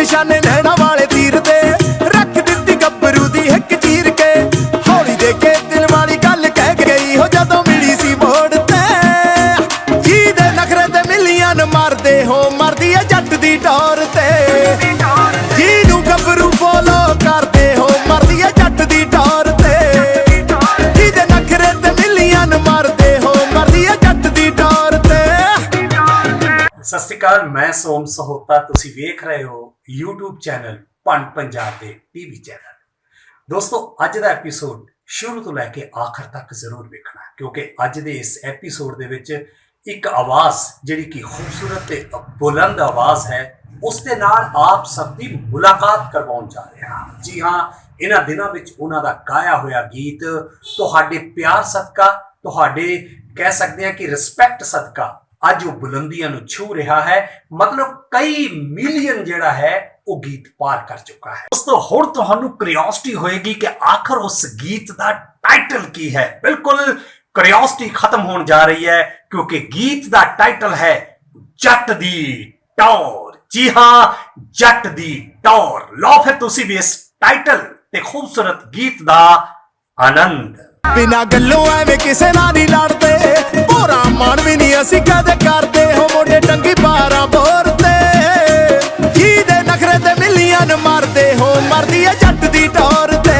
ਨਿਸ਼ਾਨੇ ਨੈਣਾ ਸੋਮ ਸਹੋਤਾ ਤੁਸੀਂ ਵੇਖ ਰਹੇ ਹੋ YouTube ਚੈਨਲ ਪੰਨ ਪੰਜਾਬ ਦੇ ਟੀਵੀ ਚੈਨਲ। ਦੋਸਤੋ, ਅੱਜ ਦਾ ਐਪੀਸੋਡ ਸ਼ੁਰੂ ਤੋਂ ਲੈ ਕੇ ਆਖਰ ਤੱਕ ਜ਼ਰੂਰ ਵੇਖਣਾ, ਕਿਉਂਕਿ ਅੱਜ ਦੇ ਇਸ ਐਪੀਸੋਡ ਦੇ ਵਿੱਚ ਇੱਕ ਆਵਾਜ਼, ਜਿਹੜੀ ਕਿ ਖੂਬਸੂਰਤ ਤੇ ਬੁਲੰਦ ਆਵਾਜ਼ ਹੈ, ਉਸ ਦੇ ਨਾਲ ਆਪ ਸਭ ਦੀ ਮੁਲਾਕਾਤ ਕਰਵਾਉਣ ਜਾ ਰਹੇ ਹਾਂ। ਜੀ ਹਾਂ, ਇਹਨਾਂ ਦਿਨਾਂ ਵਿੱਚ ਉਹਨਾਂ ਦਾ ਗਾਇਆ ਹੋਇਆ ਗੀਤ, ਤੁਹਾਡੇ ਪਿਆਰ ਸਦਕਾ, ਤੁਹਾਡੇ ਕਹਿ ਸਕਦੇ ਹਾਂ ਕਿ ਰਿਸਪੈਕਟ ਸਦਕਾ ਅੱਜ ਉਹ ਬੁਲੰਦੀਆਂ ਨੂੰ ਛੂ ਰਿਹਾ ਹੈ। ਮਤਲਬ ਕਈ ਮਿਲੀਅਨ ਜਿਹੜਾ ਹੈ, ਉਹ ਗੀਤ ਪਾਰ ਕਰ ਚੁੱਕਾ ਹੈ। ਦੋਸਤੋ, ਹੁਣ ਤੁਹਾਨੂੰ ਕਿਉਰਿਓਸਿਟੀ ਹੋਏਗੀ ਕਿ ਆਖਰ ਉਸ ਗੀਤ ਦਾ ਟਾਈਟਲ ਕੀ ਹੈ। ਬਿਲਕੁਲ ਕਿਉਰਿਓਸਿਟੀ ਖਤਮ ਹੋਣ ਜਾ ਰਹੀ ਹੈ, ਕਿਉਂਕਿ ਗੀਤ ਦਾ ਟਾਈਟਲ ਹੈ ਜੱਟ ਦੀ ਟੌਰ। ਜੀ ਹਾਂ, ਜੱਟ ਦੀ ਟੌਰ। ਲਓ ਫਿਰ ਤੁਸੀਂ ਵੀ ਇਸ ਟਾਈਟਲ ਤੇ ਖੂਬਸੂਰਤ ਗੀਤ ਦਾ ਆਨੰਦ। ਬਿਨਾ ਗੱਲੋਂ ਐਵੇਂ ਕਿਸੇ ਨਾਲ ਨਹੀਂ ਲੜਦੇ। ਭੋਰਾ ਮਾਣ ਵੀ ਨਹੀਂ ਅਸੀਂ ਕਦੇ ਕਰਦੇ ਹੋ ਮੋਢੇ ਟੰਗੀ ਬਾਰਾਂ ਬੋਰ ਤੇ। ਜੀ ਦੇ ਨਖਰੇ ਤੇ ਮਿਲੀਆਂ ਨ ਮਾਰਦੇ ਹੋ, ਮਰਦੀ ਐ ਜੱਟ ਦੀ ਟੌਰ ਤੇ।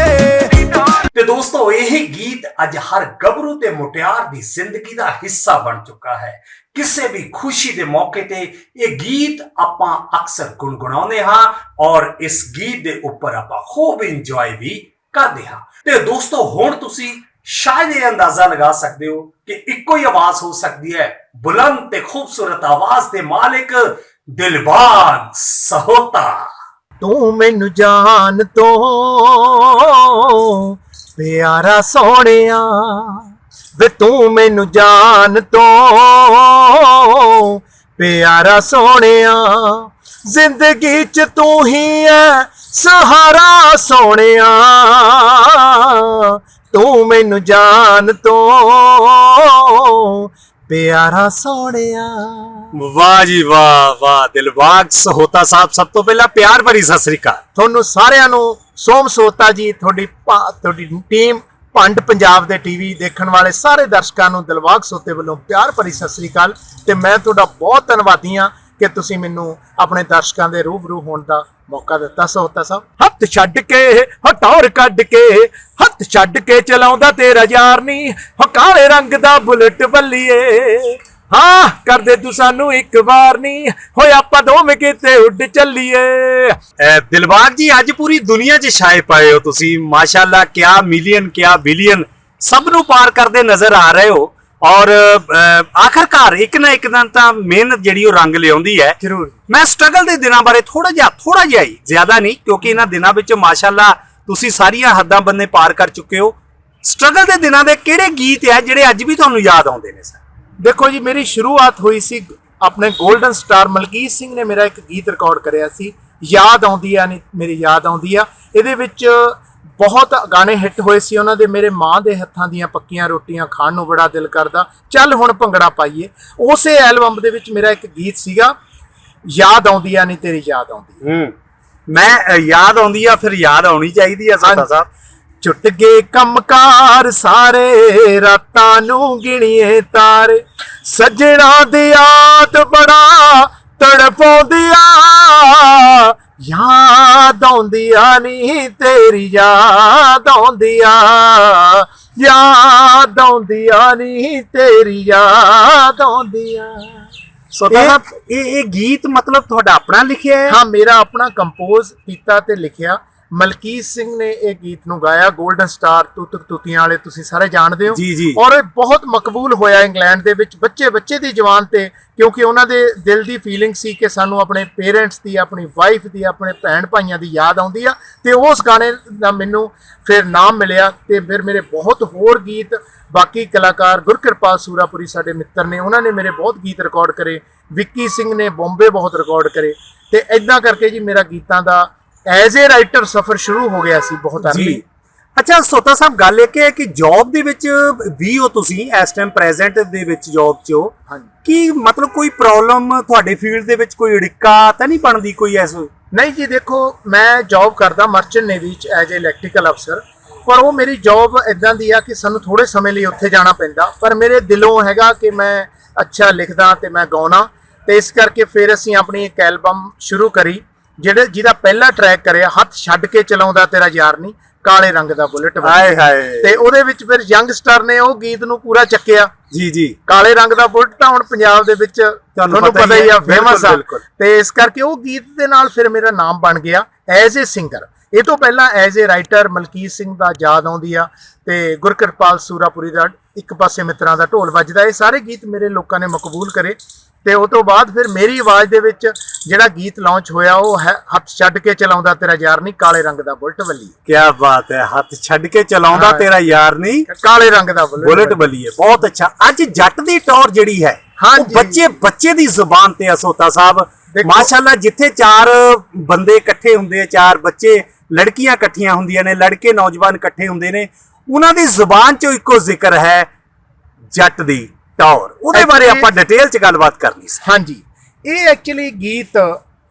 ਤੇ ਦੋਸਤੋ, ਇਹ ਗੀਤ ਅੱਜ ਹਰ ਗੱਭਰੂ ਤੇ ਮੁਟਿਆਰ ਦੀ ਜ਼ਿੰਦਗੀ ਦਾ ਹਿੱਸਾ ਬਣ ਚੁੱਕਾ ਹੈ। ਕਿਸੇ ਵੀ ਖੁਸ਼ੀ ਦੇ ਮੌਕੇ ਤੇ ਇਹ ਗੀਤ ਆਪਾਂ ਅਕਸਰ ਗੁੰਗੁਣਾਉਂਦੇ ਹਾਂ ਔਰ ਇਸ ਗੀਤ ਦੇ ਉੱਪਰ ਆਪਾਂ ਖੂਬ ਇੰਜੋਏ ਵੀ ਕਰਦੇ ਹਾਂ। ਤੇ ਦੋਸਤੋ, ਹੁਣ ਤੁਸੀਂ ਸ਼ਾਇਦ ਇਹ ਅੰਦਾਜ਼ਾ ਲਗਾ ਸਕਦੇ ਹੋ ਕਿ ਇੱਕੋ ਹੀ ਆਵਾਜ਼ ਹੋ ਸਕਦੀ ਹੈ। ਬੁਲੰਦ ਤੇ ਖੂਬਸੂਰਤ ਆਵਾਜ਼ ਦੇ ਮਾਲਿਕ ਦਿਲਬਾਗ ਸਹੋਤਾ। ਤੂੰ ਮੈਨੂੰ ਜਾਣ ਤੋਂ, ਪਿਆਰਾ ਸੋਹਣਿਆ, ਵੇ ਤੂੰ ਮੈਨੂੰ ਜਾਣ ਤੋਂ, ਪਿਆਰਾ ਸੋਹਣਿਆ, ਜ਼ਿੰਦਗੀ ਚ ਤੂੰ ਹੀ ਐ, ਸਹਾਰਾ ਸੋਹਣਿਆ। ਤੂੰ ਮੈਨੂੰ ਜਾਣ ਤੋਂ। ਪਿਆਰਾ ਸੋਹਣਿਆ। ਵਾਹ ਜੀ ਵਾਹ ਵਾਹ ਦਿਲਬਾਗ ਸਹੋਤਾ ਸਾਹਿਬ ਸਭ ਤੋਂ ਪਹਿਲਾਂ ਪਿਆਰ ਭਰੀ ਸਤਿ ਸ੍ਰੀ ਅਕਾਲ। ਤੁਹਾਨੂੰ ਸਾਰਿਆਂ ਨੂੰ ਸੋਮ ਸੋਤਾ ਜੀ ਤੁਹਾਡੀ ਤੁਹਾਡੀ ਟੀਮ ਪੰਡ ਪੰਜਾਬ ਦੇ ਟੀਵੀ ਦੇਖਣ ਵਾਲੇ ਸਾਰੇ ਦਰਸ਼ਕਾਂ ਨੂੰ ਦਿਲਵਾਗ ਸੋਤੇ ਵੱਲੋਂ ਪਿਆਰ ਭਰੀ ਸਤਿ ਸ੍ਰੀ ਅਕਾਲ। ਤੇ ਮੈਂ ਤੁਹਾਡਾ ਬਹੁਤ ਧੰਨਵਾਦੀ ਹਾਂ ਕਿ ਤੁਸੀਂ ਮੈਨੂੰ ਆਪਣੇ ਦਰਸ਼ਕਾਂ ਦੇ ਰੂਬਰੂ ਹੋਣ ਦਾ ਮੌਕਾ ਦਿੱਤਾ ਸੋਤਾ ਸਾਹਿਬ ਹੱਥ ਛੱਡ ਕੇ ਹਟੌਰ ਕੱਢ ਕੇ ਹੱਥ ਛੱਡ ਕੇ ਚਲਾਉਂਦਾ ਤੇਰਾ ਯਾਰ ਨਹੀਂ ਹੋ ਕਾਲੇ ਰੰਗ ਦਾ ਬੁਲਟ ਬੱਲੀਏ। ਹਾਂ ਕਰਦੇ ਤੂੰ ਸਾਨੂੰ ਇੱਕ ਵਾਰ ਨਹੀਂ ਹੋਇਆ ਆਪਾਂ ਦੋਵੇਂ ਕਿਤੇ ਉੱਡ ਚੱਲੀਏ। ਅਹ ਦਿਲਬਾਗ ਜੀ ਅੱਜ ਪੂਰੀ ਦੁਨੀਆ 'ਚ ਛਾਏ ਪਾਏ ਹੋ ਤੁਸੀਂ। ਮਾਸ਼ਾਅੱਲਾ ਕਿਆ ਮਿਲੀਅਨ ਕਿਆ ਬਿਲੀਅਨ ਸਭ ਨੂੰ ਪਾਰ ਕਰਦੇ ਨਜ਼ਰ ਆ ਰਹੇ ਹੋ। ਔਰ ਆਖਰਕਾਰ ਇੱਕ ਨਾ ਇੱਕ ਦਿਨ ਤਾਂ ਮਿਹਨਤ ਜਿਹੜੀ ਉਹ ਰੰਗ ਲਿਆਉਂਦੀ ਹੈ। ਜ਼ਰੂਰ। ਮੈਂ ਸਟਰਗਲ ਦੇ ਦਿਨਾਂ ਬਾਰੇ ਥੋੜਾ ਜਿਹਾ ਥੋੜਾ ਜਿਹਾ ਹੀ ਜ਼ਿਆਦਾ ਨਹੀਂ ਕਿਉਂਕਿ ਇਹਨਾਂ ਦਿਨਾਂ ਵਿੱਚ ਮਾਸ਼ਾਅੱਲਾ ਤੁਸੀਂ ਸਾਰੀਆਂ ਹੱਦਾਂ ਬੰਨੇ ਪਾਰ ਕਰ ਚੁੱਕੇ ਹੋ। ਸਟਰਗਲ ਦੇ ਦਿਨਾਂ ਦੇ ਕਿਹੜੇ ਗੀਤ ਹੈ ਜਿਹੜੇ ਅੱਜ ਵੀ ਤੁਹਾਨੂੰ ਯਾਦ ਆਉਂਦੇ ਨੇ ਸਰ ਦੇਖੋ ਜੀ ਮੇਰੀ ਸ਼ੁਰੂਆਤ ਹੋਈ ਸੀ ਆਪਣੇ 골ਡਨ ਸਟਾਰ ਮਲਕੀਤ ਸਿੰਘ ਨੇ ਮੇਰਾ ਇੱਕ ਗੀਤ ਰਿਕਾਰਡ ਕਰਿਆ ਸੀ। ਯਾਦ ਆਉਂਦੀ ਆ ਨਹੀਂ ਮੇਰੀ ਯਾਦ ਆਉਂਦੀ ਆ। ਇਹਦੇ ਵਿੱਚ ਬਹੁਤ ਗਾਣੇ ਹਿੱਟ ਹੋਏ ਸੀ ਉਹਨਾਂ ਦੇ ਮੇਰੇ ਮਾਂ ਦੇ ਹੱਥਾਂ ਦੀਆਂ ਪੱਕੀਆਂ ਰੋਟੀਆਂ ਖਾਣ ਨੂੰ ਬੜਾ ਦਿਲ ਕਰਦਾ। ਚੱਲ ਹੁਣ ਭੰਗੜਾ ਪਾਈਏ। ਉਸੇ ਐਲਬਮ ਦੇ ਵਿੱਚ ਮੇਰਾ ਇੱਕ ਗੀਤ ਸੀਗਾ ਯਾਦ ਆਉਂਦੀ ਆ ਨਹੀਂ ਤੇਰੀ ਯਾਦ ਆਉਂਦੀ ਹੂੰ। ਮੈਂ ਯਾਦ ਆਉਂਦੀ ਆ ਫਿਰ ਯਾਦ ਆਉਣੀ ਚਾਹੀਦੀ ਆ ਸਾਡਾ ਸਾਹਿਬ। ਛੁੱਟ ਗਏ ਕੰਮਕਾਰ ਸਾਰੇ ਰਾਤਾਂ ਨੂੰ ਗਿਣੀਏ ਤਾਰੇ। ਸੱਜਣਾ ਦੀ ਯਾਦ ਬੜਾ ਤੜਪਾਉਂਦੀਆਂ ਯਾਦ ਆਉਂਦੀਆਂ ਨਹੀਂ ਤੇਰੀ ਯਾਦ ਆਉਂਦੀਆਂ ਯਾਦ ਆਉਂਦੀਆਂ ਨਹੀਂ ਤੇਰੀ ਯਾਦ ਆਉਂਦੀਆਂ। ਸੋ ਇਹ- ਸਾਹਿਬ ਇਹ ਇਹ ਗੀਤ ਮਤਲਬ ਤੁਹਾਡਾ ਆਪਣਾ ਲਿਖਿਆ ਹੈ? ਹਾਂ ਮੇਰਾ ਆਪਣਾ ਕੰਪੋਜ਼ ਕੀਤਾ ਤੇ ਲਿਖਿਆ। ਮਲਕੀਤ ਸਿੰਘ ਨੇ ਇਹ ਗੀਤ ਨੂੰ ਗਾਇਆ 골ਡਨ ਸਟਾਰ ਤੁਤਕ ਤੁਤੀਆਂ ਵਾਲੇ ਤੁਸੀਂ ਸਾਰੇ ਜਾਣਦੇ ਹੋ। ਜੀ, ਜੀ। ਔਰ ਇਹ ਬਹੁਤ ਮਕਬੂਲ ਹੋਇਆ ਇੰਗਲੈਂਡ ਦੇ ਵਿੱਚ ਬੱਚੇ ਬੱਚੇ ਦੀ ਜਵਾਨ ਤੇ ਕਿਉਂਕਿ ਉਹਨਾਂ ਦੇ ਦਿਲ ਦੀ ਫੀਲਿੰਗ ਸੀ ਕਿ ਸਾਨੂੰ ਆਪਣੇ ਪੇਰੈਂਟਸ ਦੀ ਆਪਣੀ ਵਾਈਫ ਦੀ ਆਪਣੇ ਭੈਣ ਭਾਈਆਂ ਦੀ ਯਾਦ ਆਉਂਦੀ ਆ। ਤੇ ਉਸ ਗਾਣੇ ਦਾ ਮੈਨੂੰ ਫਿਰ ਨਾਮ ਮਿਲਿਆ ਤੇ ਫਿਰ ਮੇਰੇ ਬਹੁਤ ਹੋਰ ਗੀਤ ਬਾਕੀ ਕਲਾਕਾਰ ਗੁਰਕਿਰਪਾਲ ਸੂਰਾਪੁਰੀ ਸਾਡੇ ਮਿੱਤਰ ਨੇ ਉਹਨਾਂ ਨੇ ਮੇਰੇ ਬਹੁਤ ਗੀਤ ਰਿਕਾਰਡ ਕਰੇ ਵਿੱਕੀ ਸਿੰਘ ਨੇ ਬੰਬੇ ਬਹੁਤ ਰਿਕਾਰਡ ਕਰੇ। ਤੇ ਇਦਾਂ ਕਰਕੇ ਜੀ ਮੇਰਾ ਗੀਤਾਂ ਦਾ ਐਜ਼ ਅ ਰਾਈਟਰ ਸਫ਼ਰ ਸ਼ੁਰੂ ਹੋ ਗਿਆ ਸੀ ਬਹੁਤ ਅਰਲੀ ਅੱਛਾ ਸੋਤਾ ਸਾਹਿਬ ਗੱਲ ਇਹ ਹੈ ਕਿ ਜੌਬ ਦੇ ਵਿੱਚ ਵੀ ਹੋ ਤੁਸੀਂ ਇਸ ਟਾਈਮ ਪ੍ਰੈਜ਼ੈਂਟ ਦੇ ਵਿੱਚ ਜੌਬ 'ਚ ਹੋ। ਕੀ ਮਤਲਬ ਕੋਈ ਪ੍ਰੋਬਲਮ ਤੁਹਾਡੇ ਫੀਲਡ ਦੇ ਵਿੱਚ ਕੋਈ ਅੜਿੱਕਾ ਤਾਂ ਨਹੀਂ ਬਣਦੀ ਕੋਈ ਐਸੋ ਨਹੀਂ ਜੀ ਦੇਖੋ ਮੈਂ ਜੌਬ ਕਰਦਾ ਮਰਚੈਂਟ ਨੇਵੀ ਚ ਐਜ਼ ਇਲੈਕਟ੍ਰੀਕਲ ਅਫਸਰ ਪਰ ਉਹ ਮੇਰੀ ਜੌਬ ਇਦਾਂ ਦੀ ਆ ਕਿ ਸਾਨੂੰ ਥੋੜੇ ਸਮੇਂ ਲਈ ਉੱਥੇ ਜਾਣਾ ਪੈਂਦਾ। ਪਰ ਮੇਰੇ ਦਿਲੋਂ ਹੈਗਾ ਕਿ ਮੈਂ ਅੱਛਾ ਲਿਖਦਾ ਤੇ ਮੈਂ ਗਾਉਣਾ। ਤੇ ਇਸ ਕਰਕੇ ਫਿਰ ਅਸੀਂ ਆਪਣੀ ਇੱਕ ਐਲਬਮ ਸ਼ੁਰੂ ਕਰੀ। ਜਿਹੜੇ ਜਿਹਦਾ ਪਹਿਲਾ ਟਰੈਕ ਕਰਿਆ ਹੱਥ ਛੱਡ ਕੇ ਚਲਾਉਂਦਾ ਤੇਰਾ ਯਾਰ ਨਹੀਂ ਕਾਲੇ ਰੰਗ ਦਾ ਬੁਲਟ ਹਾਏ ਹਾਏ। ਤੇ ਉਹਦੇ ਵਿੱਚ ਫਿਰ ਯੰਗਸਟਰ ਨੇ ਉਹ ਗੀਤ ਨੂੰ ਪੂਰਾ ਚੱਕਿਆ। ਜੀ ਜੀ। ਕਾਲੇ ਰੰਗ ਦਾ ਬੁਲਟ ਤਾਂ ਹੁਣ ਪੰਜਾਬ ਦੇ ਵਿੱਚ ਤੁਹਾਨੂੰ ਪਤਾ ਹੀ ਆ ਫੇਮਸ ਆ। ਤੇ ਇਸ ਕਰਕੇ ਉਹ ਗੀਤ ਦੇ ਨਾਲ ਫਿਰ ਮੇਰਾ ਨਾਮ ਬਣ ਗਿਆ ਐਜ਼ ਅ ਸਿੰਗਰ ਇਹ ਤੋਂ ਪਹਿਲਾਂ as a writer Malkit Singh ਦਾ ਯਾਦ ਆਉਂਦੀ ਆ ਤੇ ਗੁਰਕਿਰਪਾਲ ਸੂਰਾਪੁਰੀ ਦਾ ਇੱਕ ਪਾਸੇ ਮਿੱਤਰਾਂ ਦਾ ਢੋਲ ਵੱਜਦਾ। ਇਹ ਸਾਰੇ ਗੀਤ ਮੇਰੇ ਲੋਕਾਂ ਨੇ ਮਕਬੂਲ ਕਰੇ। ਤੇ ਉਹ ਤੋਂ ਬਾਅਦ ਫਿਰ ਮੇਰੀ ਆਵਾਜ਼ ਦੇ ਵਿੱਚ ਜਿਹੜਾ ਗੀਤ ਲਾਂਚ ਹੋਇਆ ਉਹ ਹੈ ਹੱਥ ਛੱਡ ਕੇ ਚਲਾਉਂਦਾ ਤੇਰਾ ਯਾਰ ਨਹੀਂ ਕਾਲੇ ਰੰਗ ਦਾ ਬੁਲਟ ਵੱਲੀ ਕੀ ਬਾਤ ਹੈ ਹੱਥ ਛੱਡ ਕੇ ਚਲਾਉਂਦਾ ਹਾਂ। ਤੇਰਾ ਯਾਰ ਨਹੀਂ ਕਾਲੇ ਰੰਗ ਦਾ ਬੁਲਟ ਬੁਲਟ ਬੱਲੀਏ ਬਹੁਤ ਅੱਛਾ। ਅੱਜ ਜੱਟ ਦੀ ਟੌਰ ਜਿਹੜੀ ਹੈ ਹਾਂਜੀ। ਉਹ ਬੱਚੇ ਬੱਚੇ ਦੀ ਜ਼ੁਬਾਨ ਤੇ ਅਸੋਤਾ ਸਾਹਿਬ। ਮਾਸ਼ਾਅੱਲਾ ਜਿੱਥੇ ਚਾਰ ਬੰਦੇ ਇਕੱਠੇ ਹੁੰਦੇ ਆ ਚਾਰ ਬੱਚੇ ਲੜਕੀਆਂ ਇਕੱਠੀਆਂ ਹੁੰਦੀਆਂ ਨੇ ਲੜਕੇ ਨੌਜਵਾਨ ਇਕੱਠੇ ਹੁੰਦੇ ਨੇ ਉਹਨਾਂ ਦੀ ਜ਼ੁਬਾਨ 'ਚੋਂ ਇੱਕੋ ਜ਼ਿਕਰ ਹੈ ਜੱਟ ਦੀ। ਟੌਰ ਉਹਦੇ ਬਾਰੇ Actually- ਆਪਾਂ ਡਿਟੇਲ 'ਚ ਗੱਲਬਾਤ ਕਰਨੀ ਸੀ ਹਾਂਜੀ ਇਹ ਐਕਚੁਅਲੀ ਗੀਤ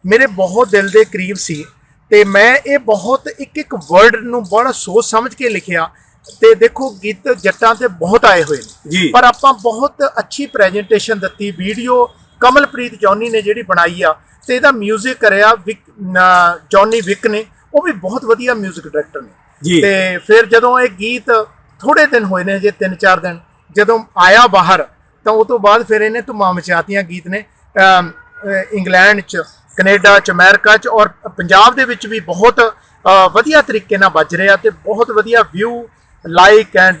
ਮੇਰੇ ਬਹੁਤ ਦਿਲ ਦੇ ਕਰੀਬ ਸੀ ਤੇ ਮੈਂ ਇਹ ਬਹੁਤ ਇੱਕ ਇੱਕ ਵਰਡ ਨੂੰ ਬੜਾ ਸੋਚ ਸਮਝ ਕੇ ਲਿਖਿਆ ਤੇ ਦੇਖੋ ਗੀਤ ਜੱਟਾਂ ਤੇ ਬਹੁਤ ਆਏ ਹੋਏ ਨੇ ਜੀ। ਪਰ ਆਪਾਂ ਬਹੁਤ ਅੱਛੀ ਪ੍ਰੈਜੈਂਟੇਸ਼ਨ ਦਿੱਤੀ ਵੀਡੀਓ ਕਮਲਪ੍ਰੀਤ ਜੌਨੀ ਨੇ ਜਿਹੜੀ ਬਣਾਈ ਆ ਤੇ ਇਹਦਾ 뮤직 ਕਰਿਆ ਵਿਕ ਨਾ- ਜੌਨੀ ਵਿਕ ਨੇ ਉਹ ਵੀ ਬਹੁਤ ਵਧੀਆ 뮤직 ਡਾਇਰੈਕਟਰ ਨੇ ਜੀ। ਤੇ ਫਿਰ ਜਦੋਂ ਇਹ ਗੀਤ ਥੋੜੇ ਦਿਨ ਹੋਏ ਨੇ ਜੇ 3-4 ਦਿਨ ਜਦੋਂ ਆਇਆ ਬਾਹਰ ਤਾਂ ਉਹ ਤੋਂ ਬਾਅਦ ਫਿਰ ਇਹਨੇ ਧੁਮਾਂ ਮਚਾਤੀਆਂ ਗੀਤ ਨੇ ਇੰਗਲੈਂਡ ਚ ਕੈਨੇਡਾ ਚ ਅਮਰੀਕਾ ਚ ਔਰ ਪੰਜਾਬ ਦੇ ਵਿੱਚ ਵੀ ਬਹੁਤ ਵਧੀਆ ਤਰੀਕੇ ਨਾਲ ਵੱਜ ਰਿਹਾ ਤੇ ਬਹੁਤ ਵਧੀਆ ਵਿਊ ਲਾਈਕ ਐਂਡ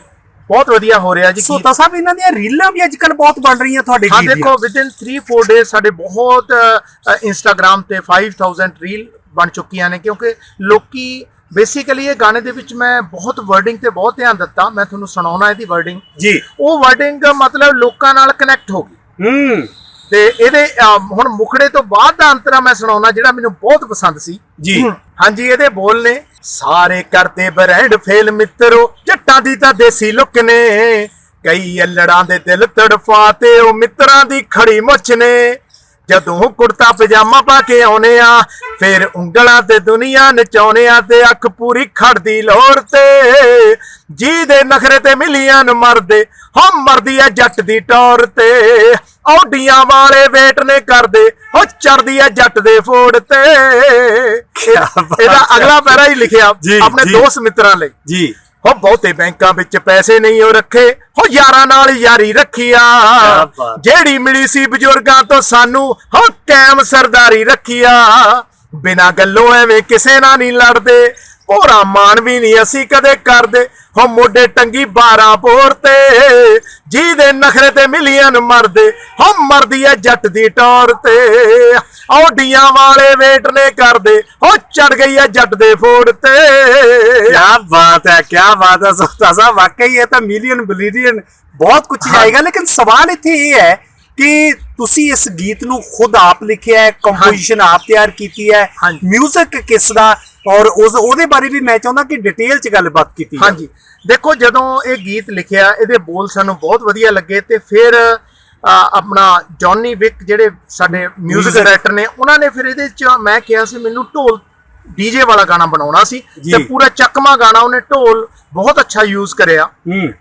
ਬਹੁਤ ਵਧੀਆ ਹੋ ਰਿਹਾ ਜੀ ਸੋਤਾ ਸਾਹਿਬ ਇਹਨਾਂ ਦੀਆਂ ਰੀਲਾਂ ਵੀ ਅੱਜਕੱਲ ਬਹੁਤ ਬਣ ਰਹੀਆਂ ਤੁਹਾਡੇ ਹਾਂ ਗੀਤ ਦੇਖੋ ਵਿਦਿਨ 3-4 ਡੇਜ਼ ਸਾਡੇ ਬਹੁਤ ਇੰਸਟਾਗ੍ਰam ਤੇ 5000 ਰੀਲ ਬਣ ਚੁੱਕੀਆਂ ਨੇ ਕਿਉਂਕਿ ਲੋਕੀ ਬੇਸਿਕਲੀ ਇਹ ਗਾਣੇ ਦੇ ਵਿੱਚ ਮੈਂ ਬਹੁਤ ਵਰਡਿੰਗ ਤੇ ਬਹੁਤ ਧਿਆਨ ਦਿੱਤਾ। ਮੈਂ ਤੁਹਾਨੂੰ ਸੁਣਾਉਣਾ ਇਹਦੀ ਵਰਡਿੰਗ ਜੀ। ਉਹ ਵਰਡਿੰਗ ਮਤਲਬ ਲੋਕਾਂ ਨਾਲ ਕਨੈਕਟ ਹੋ ਗਈ। ਹੂੰ। ਤੇ ਇਹਦੇ ਹੁਣ ਮੁਖੜੇ ਤੋਂ ਬਾਅਦ ਦਾ ਅੰਤਰਾ ਮੈਂ ਸੁਣਾਉਣਾ ਜਿਹੜਾ ਮੈਨੂੰ ਬਹੁਤ ਪਸੰਦ ਸੀ। ਜੀ। ਹਾਂਜੀ ਇਹਦੇ ਬੋਲ ਨੇ ਸਾਰੇ ਕਰਦੇ ਬ੍ਰੈਂਡ ਫੇਲ ਮਿੱਤਰੋ ਜੱਟਾਂ ਦੀ ਤਾਂ ਦੇਸੀ ਲੁੱਕ ਨੇ। ਕਈ ਅਲੜਾਂ ਦੇ ਦਿਲ ਤੜਫਾ ਤੇ ਉਹ ਮਿੱਤਰਾਂ ਦੀ ਖੜੀ ਮੁੱਛ ਨੇ। ਜਦੋਂ ਕੁੜਤਾ ਪਜਾਮਾ ਪਾ ਕੇ ਆਉਨੇ ਆ ਫਿਰ ਉਂਗਲਾਂ ਤੇ ਦੁਨੀਆ ਨਚਾਉਨੇ ਆ ਤੇ ਅੱਖ ਪੂਰੀ ਖੜਦੀ ਲੋਰ ਤੇ। ਜੀ ਦੇ ਨਖਰੇ ਤੇ ਮਿਲੀਆਂ ਨੂੰ ਮਰਦੇ ਹਮ ਮਰਦੀ ਐ ਜੱਟ ਦੀ ਟੌਰ ਤੇ। ਔਡੀਆਂ ਵਾਲੇ ਵੇਟ ਨੇ ਕਰਦੇ ਹੋ ਚੜਦੀ ਐ ਜੱਟ ਦੇ ਫੋੜ ਤੇ। ਇਹਦਾ ਹੈ। ਅਗਲਾ ਪੈਰਾ ਹੀ ਲਿਖਿਆ ਆਪਣੇ। ਦੋਸਤ ਮਿੱਤਰਾਂ ਲਈ। ਜੀ। ਹੋ ਬਹੁਤੇ ਬੈਂਕਾਂ ਵਿੱਚ ਪੈਸੇ ਨਹੀਂ ਉਹ ਰੱਖੇ ਹੋ ਯਾਰਾਂ ਨਾਲ ਯਾਰੀ ਰੱਖੀਆ ਕਿਆ ਬਾਤ। ਜਿਹੜੀ ਮਿਲੀ ਸੀ ਬਜ਼ੁਰਗਾਂ ਤੋਂ ਸਾਨੂੰ ਹੋ ਕੈਮ ਸਰਦਾਰੀ ਰੱਖੀਆ ਬਿਨਾਂ ਗੱਲੋਂ ਐਵੇਂ ਕਿਸੇ ਨਾਲ ਨਹੀਂ ਲੜਦੇ। ਭੋਰਾ ਮਾਨ ਵੀ ਨਹੀਂ ਅਸੀਂ ਕਦੇ ਕਰਦੇ। ਹੋ ਮੋਢੇ ਟੰਗੀ 12 ਪੋਰ ਤੇ ਜਿਹਦੇ ਨਖਰੇ ਤੇ ਮਿਲੀਆਂ ਮਰਦੇ ਹੋ ਮਰਦੀ ਐ ਜੱਟ ਦੀ ਟੌਰ ਤੇ। ਔਡੀਆਂ ਵਾਲੇ ਵੇਟ ਨੇ ਕਰਦੇ ਹੋ ਚੜ ਗਈ ਐ ਜੱਟ ਦੇ ਫੋੜ ਤੇ। ਕੀ ਬਾਤ ਹੈ ਕੀ ਬਾਤ ਹੈ ਸੋਤਾ ਸਾਹਿਬ ਵਾਕਈ ਇਹ ਤਾਂ ਮਿਲੀਅਨ ਬਿਲੀਅਨ ਬਹੁਤ ਕੁਝ ਜਾਏਗਾ ਲੇਕਿਨ ਸਵਾਲ ਇੱਥੇ ਇਹ ਹੈ ਕਿ ਤੁਸੀਂ ਇਸ ਗੀਤ ਨੂੰ ਖੁਦ ਆਪ ਲਿਖਿਆ ਹੈ ਕੰਪੋਜੀਸ਼ਨ ਆਪ ਤਿਆਰ ਕੀਤੀ ਹੈ। 뮤직 ਕਿਸ ਦਾ? ਔਰ ਉਸ ਉਹਦੇ ਬਾਰੇ ਵੀ ਮੈਂ ਚਾਹੁੰਦਾ ਕਿ ਡਿਟੇਲ ਚ ਗੱਲਬਾਤ ਕੀਤੀ ਜਾਵੇ। ਹਾਂਜੀ ਦੇਖੋ ਜਦੋਂ ਇਹ ਗੀਤ ਲਿਖਿਆ ਇਹਦੇ ਬੋਲ ਸਾਨੂੰ ਬਹੁਤ ਵਧੀਆ ਲੱਗੇ ਤੇ ਫਿਰ ਆਪਣਾ ਜੌਨੀ ਵਿਕ ਜਿਹੜੇ ਸਾਡੇ 뮤직 ਡਾਇਰੈਕਟਰ ਨੇ ਉਹਨਾਂ ਨੇ ਫਿਰ ਇਹਦੇ ਚ ਮੈਂ ਕਿਹਾ ਸੀ ਮੈਨੂੰ ਢੋਲ ਡੀਜੇ ਵਾਲਾ ਗਾਣਾ ਬਣਾਉਣਾ ਸੀ। ਤੇ ਪੂਰਾ ਚੱਕਮਾ ਗਾਣਾ ਉਹਨੇ ਢੋਲ ਬਹੁਤ ਅੱਛਾ ਯੂਜ਼ ਕਰਿਆ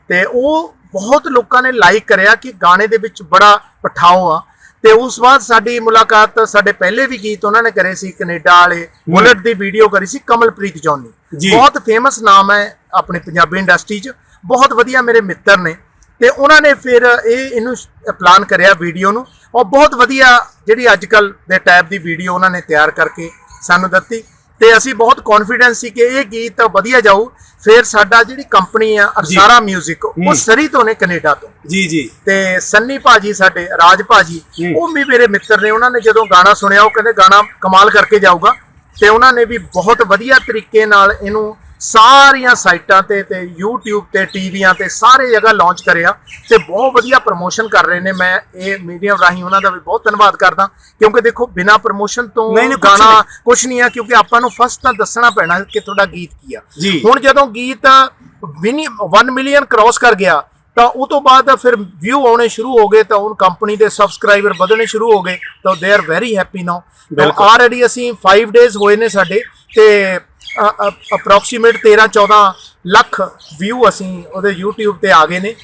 ਤੇ ਉਹ ਬਹੁਤ ਲੋਕਾਂ ਨੇ ਲਾਈਕ ਕਰਿਆ ਕਿ ਗਾਣੇ ਦੇ ਵਿੱਚ ਬੜਾ ਪਠਾਓ ਆ ਤੇ ਉਸ ਬਾਅਦ ਸਾਡੀ ਮੁਲਾਕਾਤ ਸਾਡੇ ਪਹਿਲੇ ਵੀ ਗੀਤ ਉਹਨਾਂ ਨੇ ਕਰੇ ਸੀ ਕੈਨੇਡਾ ਵਾਲੇ ਬੁਲਟ ਦੀ ਵੀਡੀਓ ਕਰੀ ਸੀ ਕਮਲਪ੍ਰੀਤ ਜੌਨੀ। ਬਹੁਤ ਫੇਮਸ ਨਾਮ ਹੈ ਆਪਣੀ ਪੰਜਾਬੀ ਇੰਡਸਟਰੀ 'ਚ। ਬਹੁਤ ਵਧੀਆ ਮੇਰੇ ਮਿੱਤਰ ਨੇ। ਤੇ ਉਹਨਾਂ ਨੇ ਫਿਰ ਇਹ ਇਹਨੂੰ ਪਲਾਨ ਕਰਿਆ ਵੀਡੀਓ ਨੂੰ। ਔਰ ਬਹੁਤ ਵਧੀਆ ਜਿਹੜੀ ਅੱਜ ਕੱਲ ਦੇ ਟਾਈਪ ਦੀ ਵੀਡੀਓ ਉਹਨਾਂ ਨੇ ਤਿਆਰ ਕਰਕੇ ਸਾਨੂੰ ਦਿੱਤੀ। ਤੇ ਅਸੀਂ ਬਹੁਤ ਕੌਨਫੀਡੈਂਸ ਸੀ ਕਿ ਇਹ ਗੀਤ ਵਧੀਆ ਜਾਊ। ਫਿਰ ਸਾਡਾ ਜਿਹੜੀ ਕੰਪਨੀ ਆ ਅਰਸਾਰਾ 뮤직 ਉਹ। ਸਰੀ ਤੋਂ ਨੇ ਕੈਨੇਡਾ ਤੋਂ। ਜੀ ਜੀ। ਤੇ ਸੰਨੀ ਭਾਜੀ ਸਾਡੇ ਰਾਜ ਭਾਜੀ। ਉਹ ਵੀ ਮੇਰੇ ਮਿੱਤਰ ਨੇ ਉਹਨਾਂ ਨੇ ਜਦੋਂ ਗਾਣਾ ਸੁਣਿਆ ਉਹ ਕਹਿੰਦੇ ਗਾਣਾ ਕਮਾਲ ਕਰਕੇ ਜਾਊਗਾ। ਤੇ ਉਹਨਾਂ ਨੇ ਵੀ ਬਹੁਤ ਵਧੀਆ ਤਰੀਕੇ ਨਾਲ ਇਹਨੂੰ ਸਾਰੀਆਂ ਸਾਈਟਾਂ ਤੇ ਤੇ YouTube ਤੇ ਟੀਵੀਆਂ ਤੇ ਸਾਰੇ ਜਗ੍ਹਾ ਲਾਂਚ ਕਰਿਆ ਤੇ ਬਹੁਤ ਵਧੀਆ ਪ੍ਰੋਮੋਸ਼ਨ ਕਰ ਰਹੇ ਨੇ ਮੈਂ ਇਹ ਮੀਡੀਅਮ ਰਾਹੀਂ ਉਹਨਾਂ ਦਾ ਵੀ ਬਹੁਤ ਧੰਨਵਾਦ ਕਰਦਾ ਕਿਉਂਕਿ ਦੇਖੋ ਬਿਨਾ ਪ੍ਰੋਮੋਸ਼ਨ ਤੋਂ ਗਾਣਾ। ਕੁਝ ਨਹੀਂ ਆ ਕਿਉਂਕਿ ਆਪਾਂ ਨੂੰ ਫਸਟ ਤਾਂ ਦੱਸਣਾ ਪੈਣਾ ਕਿ ਤੁਹਾਡਾ ਗੀਤ ਕੀ ਆ। ਹੁਣ ਜਦੋਂ ਗੀਤ 1 ਮਿਲੀਅਨ ਕ੍ਰਾਸ ਕਰ ਗਿਆ ਤਾਂ ਉਹ ਤੋਂ ਬਾਅਦ ਫਿਰ ਵਿਊ ਆਉਣੇ ਸ਼ੁਰੂ ਹੋ ਗਏ ਤਾਂ ਉਹ ਕੰਪਨੀ ਦੇ ਸਬਸਕ੍ਰਾਈਬਰ ਵਧਣੇ ਸ਼ੁਰੂ ਹੋ ਗਏ ਤਾਂ they are very happy now. Already ਅਸੀਂ 5 ਡੇਜ਼ ਹੋਏ ਨੇ ਸਾਡੇ ਤੇ ਅਪਰੋਕਸੀਮੇਟ 13 14 ਲੱਖ ਵਿਊ ਅਸੀਂ ਉਹਦੇ YouTube ਤੇ ਆ ਗਏ ਨੇ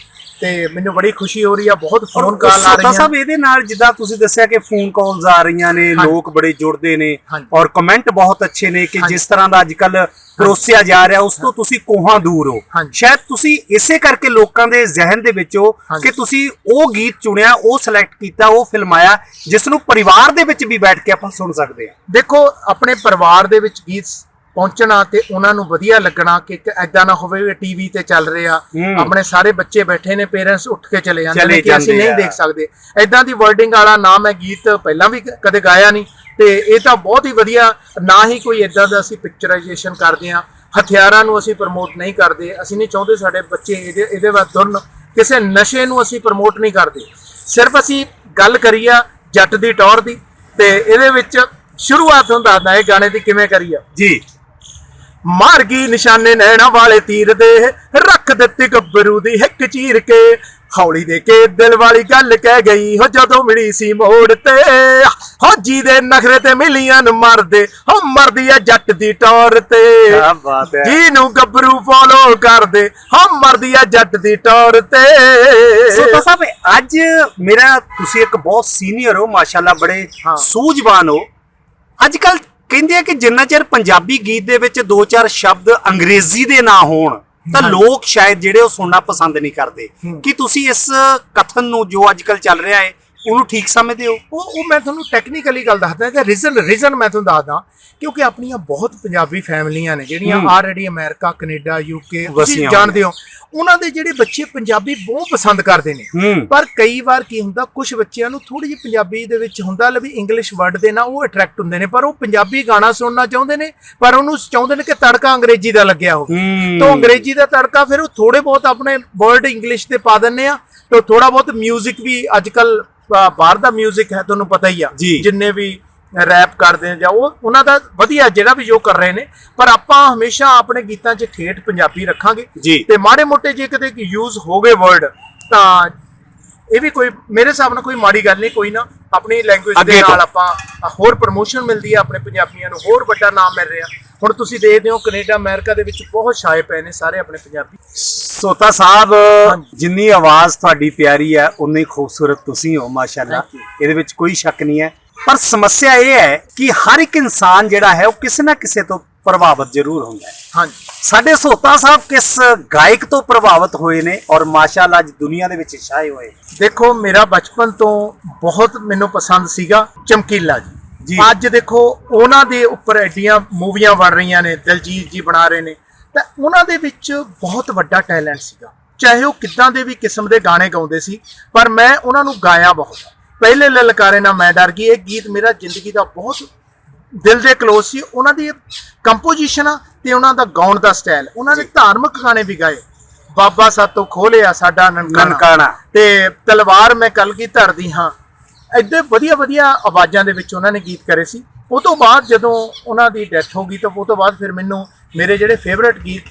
ਤੇ ਮੈਨੂੰ ਬੜੀ ਖੁਸ਼ੀ ਹੋ ਰਹੀ ਆ ਬਹੁਤ ਫੋਨ ਕਾਲ ਆ ਰਹੀਆਂ ਸਾਹਿਬ ਇਹਦੇ ਨਾਲ ਜਿੱਦਾਂ ਤੁਸੀਂ ਦੱਸਿਆ ਕਿ ਫੋਨ ਕਾਲਸ ਆ ਰਹੀਆਂ ਨੇ ਲੋਕ ਬੜੇ ਜੁੜਦੇ ਨੇ। ਔਰ ਕਮੈਂਟ ਬਹੁਤ ਅੱਛੇ ਨੇ ਕਿ। ਜਿਸ ਤਰ੍ਹਾਂ ਦਾ ਅੱਜਕੱਲ ਪਰੋਸਿਆ ਜਾ ਰਿਹਾ ਉਸ ਤੋਂ ਤੁਸੀਂ ਕੋਹਾਂ ਦੂਰ ਹੋ। ਸ਼ਾਇਦ ਤੁਸੀਂ ਇਸੇ ਕਰਕੇ ਲੋਕਾਂ ਦੇ ਜ਼ਿਹਨ ਦੇ ਵਿੱਚ ਹੋ। ਕਿ ਤੁਸੀਂ ਉਹ ਗੀਤ ਚੁਣਿਆ ਉਹ ਸਿਲੈਕਟ ਕੀਤਾ ਉਹ ਫਿਲਮਾਇਆ ਜਿਸ ਨੂੰ ਪਰਿਵਾਰ ਦੇ ਵਿੱਚ ਵੀ ਬੈਠ ਕੇ ਆਪਾਂ ਸੁਣ ਸਕਦੇ ਹਾਂ ਦੇਖੋ ਆਪਣੇ ਪਰਿਵਾਰ ਦੇ ਵਿੱਚ ਗੀਤ ਪਹੁੰਚਣਾ ਤੇ ਉਹਨਾਂ ਨੂੰ ਵਧੀਆ ਲੱਗਣਾ ਕਿ ਐਦਾਂ ਨਾ ਹੋਵੇ ਵੀ ਟੀਵੀ ਤੇ ਚੱਲ ਰਿਹਾ ਹੂੰ। ਆਪਣੇ ਸਾਰੇ ਬੱਚੇ ਬੈਠੇ ਨੇ ਪੇਰੈਂਟਸ ਉੱਠ ਕੇ ਚਲੇ ਜਾਂਦੇ ਨੇ ਕਿ ਅਸੀਂ ਨਹੀਂ। ਦੇਖ ਸਕਦੇ। ਐਦਾਂ ਦੀ ਵਰਡਿੰਗ ਵਾਲਾ ਨਾ ਮੈਂ ਗੀਤ ਪਹਿਲਾਂ ਵੀ ਕਦੇ ਗਾਇਆ ਨਹੀਂ। ਤੇ ਇਹ ਤਾਂ ਬਹੁਤ ਹੀ ਵਧੀਆ ਨਾ ਹੀ ਕੋਈ ਐਦਾਂ ਦਾ ਅਸੀਂ ਪਿਕਚਰਾਈਜੇਸ਼ਨ ਕਰਦੇ ਆ ਹਥਿਆਰਾਂ ਨੂੰ ਅਸੀਂ ਪ੍ਰਮੋਟ ਨਹੀਂ ਕਰਦੇ। ਅਸੀਂ ਨਹੀਂ ਚਾਹੁੰਦੇ ਸਾਡੇ ਬੱਚੇ ਇਹਦੇ ਇਹਦੇ ਵੱਲ ਤੁਰਨ ਕਿਸੇ ਨਸ਼ੇ ਨੂੰ ਅਸੀਂ ਪ੍ਰਮੋਟ ਨਹੀਂ ਕਰਦੇ। ਸਿਰਫ ਅਸੀਂ ਗੱਲ ਕਰੀ ਆ ਜੱਟ ਦੀ ਟੌਰ ਦੀ। ਤੇ ਇਹਦੇ ਵਿੱਚ ਸ਼ੁਰੂਆਤ ਹੁੰਦਾ ਦੱਸਦਾ ਇਹ ਗਾਣੇ ਦੀ ਕਿਵੇਂ ਕਰੀ ਆ ਜੀ। ਮਾਰ ਗਈ ਨਿਸ਼ਾਨੇ ਨੈਣਾ ਵਾਲੇ ਤੀਰ ਦੇ ਰੱਖ ਦਿੱਤੀ ਗੱਭਰੂ ਦੀ ਹਿੱਕ ਚੀਰ ਕੇ ਹੌਲੀ ਦੇ ਕੇ ਦਿਲ ਵਾਲੀ ਗੱਲ ਕਹਿ ਗਈ ਹੋ ਜਦੋਂ ਮਿਲੀ ਸੀ ਮੋੜ ਤੇ ਹੋ ਜੀ ਦੇ ਨਖਰੇ ਤੇ ਮਿਲੀਆਂ ਨੂੰ ਮਰਦੇ ਹੋ ਮਰਦੀ ਆ ਜੱਟ ਦੀ ਟੌਰ ਤੇ ਕਿਆ ਬਾਤ ਹੈ। ਜੀ ਨੂੰ ਗੱਭਰੂ ਫੋਲੋ ਕਰਦੇ ਹੋ ਮਰਦੀ ਆ ਜੱਟ ਦੀ ਟੌਰ ਤੇ ਸੋਤਾ ਸਾਹਿਬ ਅੱਜ ਮੇਰਾ ਤੁਸੀਂ ਇੱਕ ਬਹੁਤ ਸੀਨੀਅਰ ਹੋ ਮਾਸ਼ਾਅੱਲਾ ਬੜੇ। ਸੂਝਵਾਨ ਹੋ ਅੱਜ ਕੱਲ ਕਹਿੰਦੇ ਆ ਕਿ ਜਿੰਨਾ ਚਿਰ ਪੰਜਾਬੀ ਗੀਤ ਦੇ ਵਿੱਚ ਦੋ ਚਾਰ ਸ਼ਬਦ ਅੰਗਰੇਜ਼ੀ ਦੇ ਨਾ ਹੋਣ ਤਾਂ। ਲੋਕ ਸ਼ਾਇਦ ਜਿਹੜੇ ਉਹ ਸੁਣਨਾ ਪਸੰਦ ਨਹੀਂ ਕਰਦੇ। ਕੀ ਤੁਸੀਂ ਇਸ ਕਥਨ ਨੂੰ ਜੋ ਅੱਜ ਕੱਲ ਚੱਲ ਰਿਹਾ ਹੈ ਉਹਨੂੰ ਠੀਕ ਸਮਝਦੇ ਹੋ? ਉਹ ਉਹ ਮੈਂ ਤੁਹਾਨੂੰ ਟੈਕਨੀਕਲੀ ਗੱਲ ਦੱਸਦਾ ਕਿ ਰੀਜ਼ਨ ਰੀਜ਼ਨ ਮੈਂ ਤੁਹਾਨੂੰ ਦੱਸਦਾ ਕਿਉਂਕਿ ਆਪਣੀਆਂ ਬਹੁਤ ਪੰਜਾਬੀ ਫੈਮਲੀਆਂ ਨੇ ਜਿਹੜੀਆਂ। ਆਲਰੇਡੀ ਅਮਰੀਕਾ ਕੈਨੇਡਾ ਯੂਕੇ ਤੁਸੀਂ ਜਾਣਦੇ ਹੋ ਉਹਨਾਂ ਦੇ ਜਿਹੜੇ ਬੱਚੇ ਪੰਜਾਬੀ ਬਹੁਤ ਪਸੰਦ ਕਰਦੇ ਨੇ। ਪਰ ਕਈ ਵਾਰ ਕੀ ਹੁੰਦਾ ਕੁਝ ਬੱਚਿਆਂ ਨੂੰ ਥੋੜੀ ਜਿਹੀ ਪੰਜਾਬੀ ਦੇ ਵਿੱਚ ਹੁੰਦਾ ਵੀ ਇੰਗਲਿਸ਼ ਵਰਡ ਦੇ ਨਾਲ ਉਹ ਅਟਰੈਕਟ ਹੁੰਦੇ ਨੇ ਪਰ ਉਹ ਪੰਜਾਬੀ ਗਾਣਾ ਸੁਣਨਾ ਚਾਹੁੰਦੇ ਨੇ ਪਰ ਉਹਨੂੰ ਚਾਹੁੰਦੇ ਨੇ ਕਿ ਤੜਕਾ ਅੰਗਰੇਜ਼ੀ ਦਾ ਲੱਗਿਆ ਹੋਵੇ। ਤਾਂ ਅੰਗਰੇਜ਼ੀ ਦਾ ਤੜਕਾ ਫਿਰ ਉਹ ਥੋੜੇ ਬਹੁਤ ਆਪਣੇ ਵਰਡ ਇੰਗਲਿਸ਼ ਤੇ ਪਾ ਦਿੰਨੇ ਆ ਤੇ ਥੋੜਾ ਬਹੁਤ 뮤직 ਵੀ ਅੱਜ ਕੱਲ ਬਾਹਰ ਦਾ 뮤직 ਹੈ ਤੁਹਾਨੂੰ ਪਤਾ ਹੀ ਆ। ਜਿੰਨੇ ਵੀ ਰੈਪ ਕਰਦੇ ਨੇ ਜਾਂ ਉਹ ਉਹਨਾਂ ਦਾ ਵਧੀਆ ਜਿਹੜਾ ਵੀ ਜੋ ਕਰ ਰਹੇ ਨੇ ਪਰ ਆਪਾਂ ਹਮੇਸ਼ਾ ਆਪਣੇ ਗੀਤਾਂ 'ਚ ਠੇਠ ਪੰਜਾਬੀ ਰੱਖਾਂਗੇ। ਤੇ ਮਾੜੇ ਮੋਟੇ ਜੇ ਕਿਤੇ ਯੂਜ਼ ਹੋ ਗਏ ਵਰਡ ਤਾਂ ਇਹ ਵੀ ਕੋਈ ਮੇਰੇ ਹਿਸਾਬ ਨਾਲ ਕੋਈ ਮਾੜੀ ਗੱਲ ਨਹੀਂ ਕੋਈ ਨਾ ਆਪਣੀ ਲੈਂਗੁਏਜ ਦੇ। ਨਾਲ ਆਪਾਂ ਹੋਰ ਪ੍ਰੋਮੋਸ਼ਨ ਮਿਲਦੀ ਹੈ ਆਪਣੇ ਪੰਜਾਬੀਆਂ ਨੂੰ ਹੋਰ ਵੱਡਾ ਨਾਮ ਮਿਲ ਰਿਹਾ ਹੁਣ ਤੁਸੀਂ ਦੇਖਦੇ ਹੋ ਕੈਨੇਡਾ ਅਮਰੀਕਾ ਦੇ ਵਿੱਚ ਬਹੁਤ ਛਾਏ ਪਏ ਨੇ ਸਾਰੇ ਆਪਣੇ ਪੰਜਾਬੀ ਸੋਤਾ ਸਾਹਿਬ। ਜਿੰਨੀ ਆਵਾਜ਼ ਤੁਹਾਡੀ ਪਿਆਰੀ ਹੈ ਉਨੀ ਖੂਬਸੂਰਤ ਤੁਸੀਂ ਹੋ ਮਾਸ਼ਾਅੱਲਾ. ਇਹਦੇ ਵਿੱਚ ਕੋਈ ਸ਼ੱਕ ਨਹੀਂ ਹੈ ਪਰ ਸਮੱਸਿਆ ਇਹ ਹੈ ਕਿ ਹਰ ਇੱਕ ਇਨਸਾਨ ਜਿਹੜਾ ਹੈ ਉਹ ਕਿਸੇ ਨਾ ਕਿਸੇ ਤੋਂ ਪ੍ਰਭਾਵਿਤ ਜ਼ਰੂਰ ਹੁੰਦਾ ਹੈ ਹਾਂਜੀ ਸਾਡੇ ਸੋਤਾ ਸਾਹਿਬ ਕਿਸ ਗਾਇਕ ਤੋਂ ਪ੍ਰਭਾਵਿਤ ਹੋਏ ਨੇ ਔਰ ਮਾਸ਼ਾਅੱਲਾ ਅੱਜ ਦੁਨੀਆ ਦੇ ਵਿੱਚ ਛਾਏ ਹੋਏ ਦੇਖੋ ਮੇਰਾ ਬਚਪਨ ਤੋਂ ਬਹੁਤ ਮੈਨੂੰ ਪਸੰਦ ਸੀਗਾ ਚਮਕੀਲਾ ਜੀ। ਅੱਜ ਦੇਖੋ ਉਹਨਾਂ ਦੇ ਉੱਪਰ ਐਡੀਆਂ ਮੂਵੀਆਂ ਬਣ ਰਹੀਆਂ ਨੇ ਦਿਲਜੀਤ ਜੀ ਬਣਾ ਰਹੇ ਨੇ। ਤਾਂ ਉਹਨਾਂ ਦੇ ਵਿੱਚ ਬਹੁਤ ਵੱਡਾ ਟੈਲੈਂਟ ਸੀਗਾ। ਚਾਹੇ ਉਹ ਕਿੱਦਾਂ ਦੇ ਵੀ ਕਿਸਮ ਦੇ ਗਾਣੇ ਗਾਉਂਦੇ ਸੀ ਪਰ ਮੈਂ ਉਹਨਾਂ ਨੂੰ ਗਾਇਆ ਬਹੁਤ। ਪਹਿਲੇ ਲਲਕਾਰੇ ਨਾ ਮੈਂ ਡਰ ਗਈ ਇਹ ਗੀਤ ਮੇਰਾ ਜ਼ਿੰਦਗੀ ਦਾ ਬਹੁਤ ਦਿਲ ਦੇ ਕਲੋਜ਼ ਸੀ। ਉਹਨਾਂ ਦੀ ਕੰਪੋਜੀਸ਼ਨ ਤੇ ਉਹਨਾਂ ਦਾ ਗਾਉਣ ਦਾ ਸਟਾਈਲ। ਉਹਨਾਂ ਨੇ ਧਾਰਮਿਕ ਗਾਣੇ ਵੀ ਗਾਏ। ਬਾਬਾ ਸਾਤੋਂ ਖੋਲਿਆ ਸਾਡਾ ਨਨਕਾਣਾ। ਨਨਕਾਣਾ। ਤੇ ਤਲਵਾਰ ਮੈਂ ਕਲ ਕੀ ਧਰਦੀ ਹਾਂ। ਐਡੇ ਵਧੀਆ ਵਧੀਆ ਆਵਾਜ਼ਾਂ ਦੇ ਵਿੱਚ ਉਹਨਾਂ ਨੇ ਗੀਤ ਕਰੇ ਸੀ। ਉਹ ਤੋਂ ਬਾਅਦ ਜਦੋਂ ਉਹਨਾਂ ਦੀ ਡੈਥ ਹੋ ਗਈ ਤਾਂ ਉਹ ਤੋਂ ਬਾਅਦ ਫਿਰ ਮੈਨੂੰ ਮੇਰੇ ਜਿਹੜੇ ਫੇਵਰਿਟ ਗੀਤ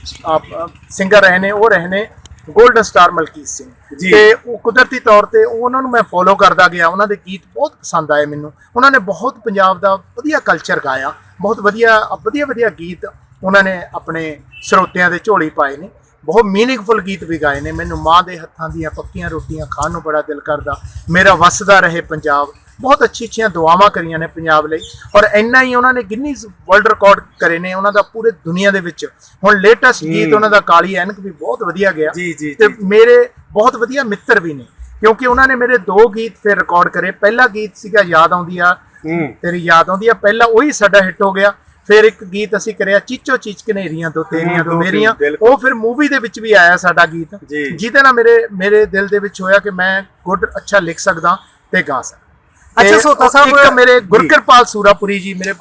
ਸਿੰਗਰ ਰਹੇ ਨੇ ਉਹ ਰਹੇ ਨੇ 골ਡਨ ਸਟਾਰ ਮਲਕੀਤ ਸਿੰਘ। ਤੇ ਉਹ ਕੁਦਰਤੀ ਤੌਰ ਤੇ ਉਹ ਉਹਨਾਂ ਨੂੰ ਮੈਂ ਫੋਲੋ ਕਰਦਾ ਗਿਆ। ਉਹਨਾਂ ਦੇ ਗੀਤ ਬਹੁਤ ਪਸੰਦ ਆਏ ਮੈਨੂੰ। ਉਹਨਾਂ ਨੇ ਬਹੁਤ ਪੰਜਾਬ ਦਾ ਵਧੀਆ ਕਲਚਰ ਗਾਇਆ। ਬਹੁਤ ਵਧੀਆ ਵਧੀਆ ਵਧੀਆ ਗੀਤ ਉਹਨਾਂ ਨੇ ਆਪਣੇ ਸਰੋਤਿਆਂ ਦੇ ਝੋਲੀ ਪਾਏ ਨੇ। ਬਹੁਤ ਮੀਨਿੰਗਫੁਲ ਗੀਤ ਵੀ ਗਾਏ ਨੇ। ਮੈਨੂੰ ਮਾਂ ਦੇ ਹੱਥਾਂ ਦੀਆਂ ਪੱਕੀਆਂ ਰੋਟੀਆਂ ਖਾਣ ਨੂੰ ਬੜਾ ਦਿਲ ਕਰਦਾ। ਮੇਰਾ ਵਸਦਾ ਰਹੇ ਪੰਜਾਬ। ਬਹੁਤ ਅੱਛੀ ਅੱਛੀਆਂ ਦੁਆਵਾਂ ਕਰੀਆਂ ਨੇ ਪੰਜਾਬ ਲਈ। ਔਰ ਇੰਨਾ ਹੀ ਉਹਨਾਂ ਨੇ ਗਿਨੀਜ਼ ਵਰਲਡ ਰਿਕਾਰਡ ਕਰੇ ਨੇ ਉਹਨਾਂ ਦਾ ਪੂਰੇ ਦੁਨੀਆ ਦੇ ਵਿੱਚ। ਹੁਣ ਲੇਟੈਸਟ ਗੀਤ ਉਹਨਾਂ ਦਾ ਕਾਲੀ ਐਨਕ ਵੀ ਬਹੁਤ ਵਧੀਆ ਗਿਆ। ਤੇ। ਮੇਰੇ ਬਹੁਤ ਵਧੀਆ ਮਿੱਤਰ ਵੀ ਨੇ। ਕਿਉਂਕਿ ਉਹਨਾਂ ਨੇ ਮੇਰੇ ਦੋ ਗੀਤ ਫਿਰ ਰਿਕਾਰਡ ਕਰੇ। ਪਹਿਲਾ ਗੀਤ ਸੀਗਾ ਯਾਦ ਆਉਂਦੀ ਆ। ਤੇਰੀ ਯਾਦ ਆਉਂਦੀ ਆ। ਪਹਿਲਾ ਉਹੀ ਸਾਡਾ ਹਿੱਟ ਹੋ ਗਿਆ। ਫਿਰ ਇੱਕ ਗੀਤ ਅਸੀਂ ਕਰਿਆ ਚੀਚੋ ਚੀਚ ਕਨੇਰੀਆਂ ਦੋ ਤੇਰੀਆਂ ਦੋ ਮੇਰੀਆਂ। ਉਹ ਫਿਰ ਮੂਵੀ ਦੇ ਵਿੱਚ ਵੀ ਆਇਆ ਸਾਡਾ ਗੀਤ। ਜਿਹਦੇ ਨਾਲ ਮੇਰੇ ਮੇਰੇ ਦਿਲ ਦੇ ਵਿੱਚ ਹੋਇਆ ਕਿ ਮੈਂ ਗੁੱਡ ਅੱਛਾ ਲਿਖ ਸਕਦਾ ਤੇ ਗਾ ਸਕਦਾ ਅੱਛਾ, ਤੇ ਸੋਤਾ ਸਾਹਿਬ- ਇੱਕ ਮੇਰੇ। ਗੁਰਕਿਰਪਾਲ ਸੂਰਾਪੁਰੀ ਜੀ ਮੇਰੇ।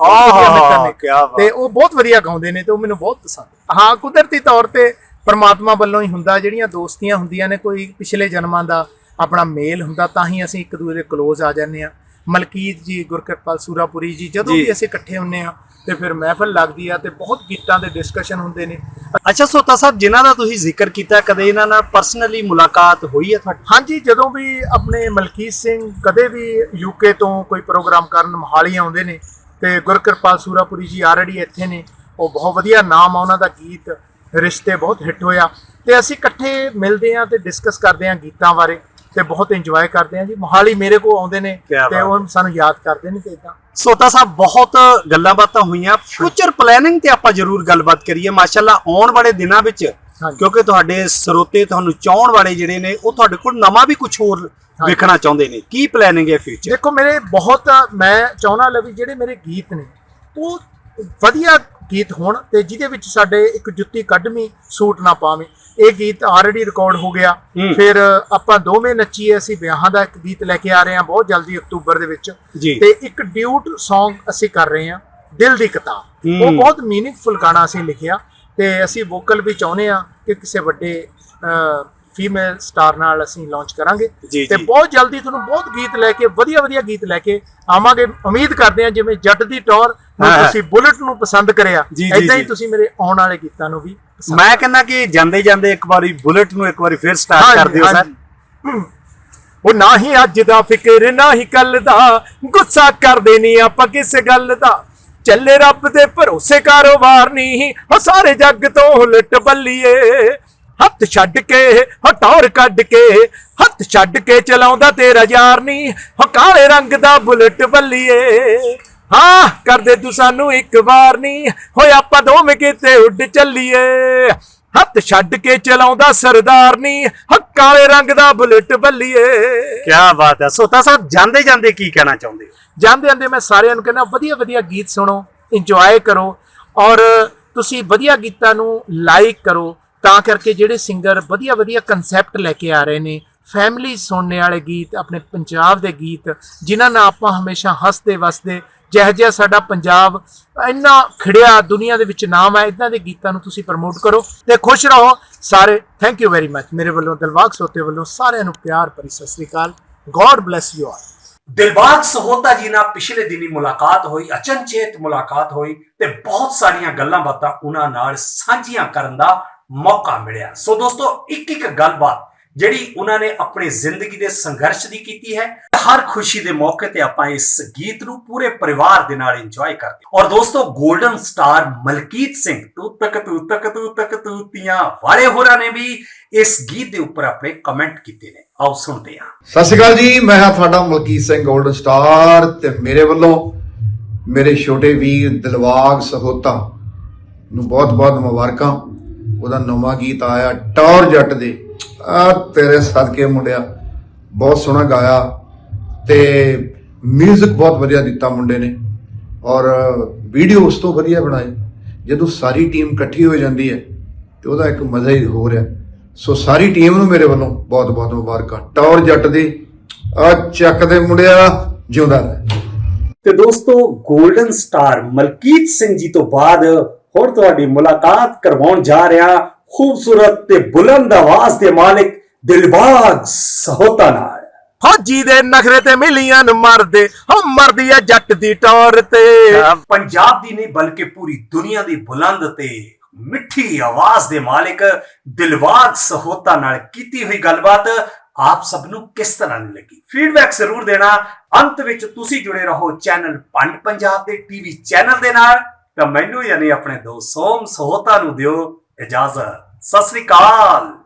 ਤੇ ਉਹ ਬਹੁਤ ਵਧੀਆ ਗਾਉਂਦੇ ਨੇ ਤੇ ਉਹ ਮੈਨੂੰ ਬਹੁਤ ਪਸੰਦ ਹਾਂ ਕੁਦਰਤੀ ਤੌਰ ਤੇ ਪਰਮਾਤਮਾ ਵੱਲੋਂ ਹੀ ਹੁੰਦਾ ਜਿਹੜੀਆਂ ਦੋਸਤੀਆਂ ਹੁੰਦੀਆਂ ਨੇ ਕੋਈ ਪਿਛਲੇ ਜਨਮਾਂ ਦਾ ਆਪਣਾ ਮੇਲ ਹੁੰਦਾ ਤਾਂ ਹੀ ਅਸੀਂ ਇੱਕ ਦੂਜੇ ਦੇ ਕਲੋਜ਼ ਆ ਜਾਂਦੇ ਆ ਮਲਕੀਤ ਜੀ ਗੁਰਕਿਰਪਾਲ ਸੂਰਾਪੁਰੀ ਜੀ ਜਦੋਂ। ਵੀ ਅਸੀਂ ਇਕੱਠੇ ਹੁੰਨੇ ਆ ਤੇ ਫਿਰ ਮਹਿਫਲ ਲੱਗਦੀ ਆ ਤੇ ਬਹੁਤ ਗੀਤਾਂ ਦੇ ਡਿਸਕਸ਼ਨ ਹੁੰਦੇ ਨੇ। ਅੱਛਾ ਸੋਤਾ ਸਾਹਿਬ ਜਿਨ੍ਹਾਂ ਦਾ ਤੁਸੀਂ ਜ਼ਿਕਰ ਕੀਤਾ ਕਦੇ ਇਹਨਾਂ ਨਾਲ ਪਰਸਨਲੀ ਮੁਲਾਕਾਤ ਹੋਈ ਹੈ ਤੁਹਾਡੀ? ਹਾਂਜੀ ਜਦੋਂ ਵੀ ਆਪਣੇ ਮਲਕੀਤ ਸਿੰਘ ਕਦੇ ਵੀ ਯੂਕੇ ਤੋਂ ਕੋਈ ਪ੍ਰੋਗਰਾਮ ਕਰਨ ਮਹਾਲੀ ਆਉਂਦੇ ਨੇ ਤੇ ਗੁਰਕਿਰਪਾਲ ਸੂਰਾਪੁਰੀ ਜੀ ਆਲਰੇਡੀ ਇੱਥੇ ਨੇ ਉਹ ਬਹੁਤ ਵਧੀਆ ਨਾਮ ਆ ਉਹਨਾਂ ਦਾ ਗੀਤ ਰਿਸ਼ਤੇ ਬਹੁਤ ਹਿੱਟ ਹੋਇਆ ਤੇ ਅਸੀਂ ਇਕੱਠੇ ਮਿਲਦੇ ਆ ਤੇ ਡਿਸਕਸ ਕਰਦੇ ਆ ਗੀਤਾਂ ਬਾਰੇ। ਤੇ ਬਹੁਤ ਇੰਜੋਏ ਕਰਦੇ ਆ ਜੀ। ਮਹਾਲੀ ਮੇਰੇ ਕੋਲ ਆਉਂਦੇ ਨੇ ਕਿਆ ਤੇ ਬਾਤ ਉਹ ਸਾਨੂੰ ਯਾਦ ਕਰਦੇ ਨੇ ਤੇ ਇਦਾਂ ਸੋਤਾ ਸਾਹਿਬ ਬਹੁਤ ਗੱਲਾਂ ਬਾਤਾਂ ਹੋਈਆਂ। ਫਿਊਚਰ ਪਲੈਨਿੰਗ ਤੇ ਆਪਾਂ ਜ਼ਰੂਰ ਗੱਲਬਾਤ ਕਰੀਏ। ਮਾਸ਼ਾਅੱਲਾ ਆਉਣ ਵਾਲੇ ਦਿਨਾਂ ਵਿੱਚ ਹਾਂਜੀ। ਕਿਉਂਕਿ ਤੁਹਾਡੇ ਸਰੋਤੇ ਤੁਹਾਨੂੰ ਚਾਹਣ ਵਾਲੇ ਜਿਹੜੇ ਨੇ ਉਹ ਤੁਹਾਡੇ ਕੋਲ ਨਵਾਂ ਵੀ ਕੁਝ ਹੋਰ। ਵੇਖਣਾ ਚਾਹੁੰਦੇ ਨੇ। ਕੀ ਪਲੈਨਿੰਗ ਹੈ ਫਿਊਚਰ ਦੇਖੋ ਮੇਰੇ ਬਹੁਤ ਮੈਂ ਚਾਹੁੰਦਾ ਲਵੀ ਜਿਹੜੇ ਮੇਰੇ ਗੀਤ ਨੇ ਉਹ ਵਧੀਆ ਗੀਤ ਹੋਣ ਤੇ ਜਿਹਦੇ ਵਿੱਚ ਸਾਡੇ ਇੱਕ ਜੁੱਤੀ ਕੱਢਵੀਂ ਸੂਟ ਨਾ ਪਾਵੇਂ। ਇਹ ਗੀਤ ਆਲਰੇਡੀ ਰਿਕਾਰਡ ਹੋ ਗਿਆ। ਫਿਰ ਆਪਾਂ ਦੋਵੇਂ ਨੱਚੀਏ ਅਸੀਂ ਵਿਆਹਾਂ ਦਾ ਇੱਕ ਗੀਤ ਲੈ ਕੇ ਆ ਰਹੇ ਹਾਂ ਬਹੁਤ ਜਲਦੀ ਅਕਤੂਬਰ ਦੇ ਵਿੱਚ। ਤੇ ਇੱਕ ਡਿਊਟ Song ਅਸੀਂ ਕਰ ਰਹੇ ਹਾਂ ਦਿਲ ਦੀ ਕਿਤਾਬ। ਉਹ ਬਹੁਤ ਮੀਨਿੰਗਫੁਲ ਗਾਣਾ ਅਸੀਂ ਲਿਖਿਆ ਤੇ ਅਸੀਂ ਵੋਕਲ ਵੀ ਚਾਹੁੰਦੇ ਆ ਕਿ ਕਿਸੇ ਵੱਡੇ ਫੀਮੇਲ ਸਟਾਰ ਨਾਲ ਅਸੀਂ ਲਾਂਚ ਕਰਾਂਗੇ ਤੇ। ਬਹੁਤ ਜਲਦੀ ਤੁਹਾਨੂੰ ਬਹੁਤ ਗੀਤ ਲੈ ਕੇ ਵਧੀਆ ਵਧੀਆ ਗੀਤ ਲੈ ਕੇ ਆਵਾਂਗੇ ਉਮੀਦ ਕਰਦੇ ਹਾਂ ਜਿਵੇਂ ਜੱਟ ਦੀ ਟੌਰ। ਤੁਸੀਂ ਬੁਲਟ ਨੂੰ ਪਸੰਦ ਕਰਿਆ ਇਦਾਂ ਹੀ। ਤੁਸੀਂ ਮੇਰੇ ਆਉਣ ਵਾਲੇ ਗੀਤਾਂ ਨੂੰ ਵੀ ਮੈਂ ਕਹਿੰਦਾ ਕਿ ਜਾਂਦੇ ਜਾਂਦੇ ਇੱਕ ਵਾਰੀ ਬੁਲਟ ਨੂੰ ਇੱਕ ਵਾਰੀ ਫਿਰ ਸਟਾਰਟ ਕਰ ਦਿਓ ਸਰ। ਉਹ ਨਾ ਹੀ ਅੱਜ ਦਾ ਫਿਕਰ ਨਾ ਹੀ ਕੱਲ ਦਾ। ਗੁੱਸਾ ਕਰਦੇ ਨਹੀਂ ਆਪਾਂ ਕਿਸੇ ਗੱਲ ਦਾ। ਚੱਲੇ ਰੱਬ ਦੇ ਭਰੋਸੇ ਕਾਰੋਬਾਰ ਨਹੀਂ ਹੋ ਸਾਰੇ ਜੱਗ ਤੋਂ ਉਲਟ ਬੱਲੀਏ। ਹੱਥ ਛੱਡ ਕੇ ਹਟੌਰ ਕੱਢ ਕੇ ਹੱਥ ਛੱਡ ਕੇ ਚਲਾਉਂਦਾ ਤੇਰਾ ਯਾਰ ਨਹੀਂ ਹੋ ਕਾਲੇ ਰੰਗ ਦਾ ਬੁਲਟ ਬੱਲੀਏ। ਹਾਂ ਕਰਦੇ ਤੂੰ ਸਾਨੂੰ ਇੱਕ ਵਾਰ ਨਹੀਂ ਹੋਏ ਆਪਾਂ ਦੋਵੇਂ ਕਿਤੇ ਉੱਡ ਚੱਲੀਏ। ਹੱਥ ਛੱਡ ਕੇ ਚਲਾਉਂਦਾ ਸਰਦਾਰ ਨਹੀਂ ਹੱਕਾਂ ਵਾਲੇ ਰੰਗ ਦਾ ਬੁਲਟ ਬੱਲੀਏ। ਕੀ ਬਾਤ ਹੈ। ਸੋਤਾ ਸਾਹਿਬ ਜਾਂਦੇ ਜਾਂਦੇ ਕੀ ਕਹਿਣਾ ਚਾਹੁੰਦੇ ਹੋ? ਜਾਂਦੇ ਜਾਂਦੇ ਮੈਂ ਸਾਰਿਆਂ ਨੂੰ ਕਹਿੰਦਾ ਵਧੀਆ ਵਧੀਆ ਗੀਤ ਸੁਣੋ ਇੰਜੋਏ ਕਰੋ। ਔਰ ਤੁਸੀਂ ਵਧੀਆ ਗੀਤਾਂ ਨੂੰ ਲਾਈਕ ਕਰੋ ਤਾਂ ਕਰਕੇ ਜਿਹੜੇ ਸਿੰਗਰ ਵਧੀਆ ਵਧੀਆ ਕਨਸੈਪਟ ਲੈ ਕੇ ਆ ਰਹੇ ਨੇ ਫੈਮਿਲੀ ਸੁਣਨੇ ਵਾਲੇ ਗੀਤ, ਆਪਣੇ ਪੰਜਾਬ ਦੇ ਗੀਤ, ਜਿਨ੍ਹਾਂ ਨਾਲ ਆਪਾਂ ਹਮੇਸ਼ਾ ਹੱਸਦੇ ਵਸਦੇ, ਜਿਹੋ ਜਿਹਾ ਸਾਡਾ ਪੰਜਾਬ ਇੰਨਾ ਖਿੜਿਆ, ਦੁਨੀਆ ਦੇ ਵਿੱਚ ਨਾਮ ਹੈ, ਇਦਾਂ ਦੇ ਗੀਤਾਂ ਨੂੰ ਤੁਸੀਂ ਪ੍ਰਮੋਟ ਕਰੋ ਤੇ ਖੁਸ਼ ਰਹੋ। ਸਾਰੇ ਥੈਂਕ ਯੂ ਵੈਰੀ ਮੱਚ ਮੇਰੇ ਵੱਲੋਂ ਦਿਲਵਾਗ ਸੋਤੇ ਵੱਲੋਂ ਸਾਰਿਆਂ ਨੂੰ ਪਿਆਰ ਭਰੀ ਸਤਿ ਸ੍ਰੀ ਅਕਾਲ। God bless you all Dilbag Sahota ji ਨਾਲ ਪਿਛਲੇ ਦਿਨੀ ਮੁਲਾਕਾਤ ਹੋਈ, ਅਚਨਚੇਤ ਮੁਲਾਕਾਤ ਹੋਈ ਤੇ ਬਹੁਤ ਸਾਰੀਆਂ ਗੱਲਾਂ ਬਾਤਾਂ ਉਹਨਾਂ ਨਾਲ ਸਾਂਝੀਆਂ ਕਰਨ ਦਾ ਮੌਕਾ ਮਿਲਿਆ। ਸੋ ਦੋਸਤੋ ਇੱਕ ਇੱਕ ਗੱਲਬਾਤ ਜਿਹੜੀ ਉਹਨਾਂ ਨੇ ਆਪਣੀ ਜ਼ਿੰਦਗੀ ਦੇ ਸੰਘਰਸ਼ ਦੀ ਕੀਤੀ ਹੈ ਹਰ ਖੁਸ਼ੀ ਦੇ ਮੌਕੇ ਤੇ ਆਪਾਂ ਇਸ ਗੀਤ ਨੂੰ ਪੂਰੇ ਪਰਿਵਾਰ ਦੇ ਨਾਲ ਇੰਜੋਏ ਕਰਦੇ ਔਰ ਦੋਸਤੋ 골ਡਨ ਸਟਾਰ ਮਲਕੀਤ ਸਿੰਘ, ਤੂੰ ਤੱਕ ਤੂੰ ਤੱਕ ਤੂੰ ਤੱਕ ਤੂੰ ਤੀਆਂ ਵਾਲੇ ਹੋਰਾਂ ਨੇ ਵੀ ਇਸ ਗੀਤ ਦੇ ਉੱਪਰ ਆਪਣੇ ਕਮੈਂਟ ਕੀਤੇ ਨੇ। ਆਓ ਸੁਣਦੇ ਹਾਂ। ਸਤਿ ਸ਼੍ਰੀ ਅਕਾਲ ਜੀ, ਮੈਂ ਹਾਂ ਤੁਹਾਡਾ ਮਲਕੀਤ ਸਿੰਘ 골ਡਨ ਸਟਾਰ ਤੇ ਮੇਰੇ ਵੱਲੋਂ ਮੇਰੇ ਛੋਟੇ ਵੀਰ ਦਿਲਵਾਗ ਸਹੋਤਾ ਨੂੰ ਬਹੁਤ-ਬਹੁਤ ਮੁਬਾਰਕਾਂ। ਉਹਦਾ ਨਵਾਂ ਗੀਤ ਆਇਆ, ਟੌਰ ਜੱਟ ਦੇ। ਆ ਤੇਰੇ ਸਦਕੇ ਮੁੰਡਿਆ, ਬਹੁਤ ਸੋਹਣਾ ਗਾਇਆ ਤੇ 뮤직 ਬਹੁਤ ਵਧੀਆ ਦਿੱਤਾ ਮੁੰਡੇ ਨੇ ਔਰ ਵੀਡੀਓ ਉਸ ਤੋਂ ਵਧੀਆ ਬਣਾਈ ਜਦੋਂ ਸਾਰੀ ਟੀਮ ਇਕੱਠੀ ਹੋ ਜਾਂਦੀ ਹੈ ਤੇ ਉਹਦਾ ਇੱਕ ਮਜ਼ਾ ਹੀ ਹੋਰ ਹੈ। ਸੋ ਸਾਰੀ ਟੀਮ ਨੂੰ ਮੇਰੇ ਵੱਲੋਂ ਬਹੁਤ ਬਹੁਤ ਮੁਬਾਰਕਾਂ। ਟੌਰ ਜੱਟ ਦੀ, ਆ ਚੱਕ ਦੇ ਮੁੰਡਿਆ, ਜਿਉਂਦਾ ਰਹਿ। ਤੇ ਦੋਸਤੋ 골ਡਨ ਸਟਾਰ ਮਲਕੀਤ ਸਿੰਘ ਜੀ ਤੋਂ ਬਾਅਦ ਹੋਰ ਤੁਹਾਡੀ ਮੁਲਾਕਾਤ ਕਰਵਾਉਣ ਜਾ ਰਿਹਾ ਖੂਬਸੂਰਤ ਤੇ ਬੁਲੰਦ ਆਵਾਜ਼ ਦੇ ਮਾਲਿਕ ਦਿਲਬਾਗ ਸਹੋਤਾ ਨਾਲ ਹਾਜੀ ਦੇ ਨਖਰੇ ਤੇ ਮਿਲੀਆਂ ਨੂੰ ਮਰਦੇ ਹੋ ਮਰਦੀ ਆ ਜੱਟ ਦੀ ਟੌਰ ਤੇ। ਪੰਜਾਬ ਦੀ ਨਹੀਂ ਬਲਕਿ ਪੂਰੀ ਦੁਨੀਆ ਦੀ ਬੁਲੰਦ ਤੇ ਮਿੱਠੀ ਆਵਾਜ਼ ਦੇ ਮਾਲਿਕ ਦਿਲਬਾਗ ਸਹੋਤਾ ਨਾਲ ਕੀਤੀ ਹੋਈ ਗੱਲਬਾਤ ਆਪ ਸਭ ਨੂੰ ਕਿਸ ਤਰ੍ਹਾਂ ਦੀ ਲੱਗੀ? ਫੀਡਬੈਕ ਜ਼ਰੂਰ ਦੇਣਾ। ਅੰਤ ਵਿੱਚ ਤੁਸੀਂ ਜੁੜੇ ਰਹੋ ਚੈਨਲ ਪੰਡ ਪੰਜਾਬ ਦੇ ਟੀਵੀ ਚੈਨਲ ਦੇ ਨਾਲ। ਤਾਂ ਮੈਨੂੰ ਯਾਨੀ ਆਪਣੇ ਦੋਸਤ ਸੋਮ ਸਹੋਤਾ ਨੂੰ ਦਿਓ ਇਜਾਜ਼ਤ। ਸਤਿ ਸ੍ਰੀ ਅਕਾਲ।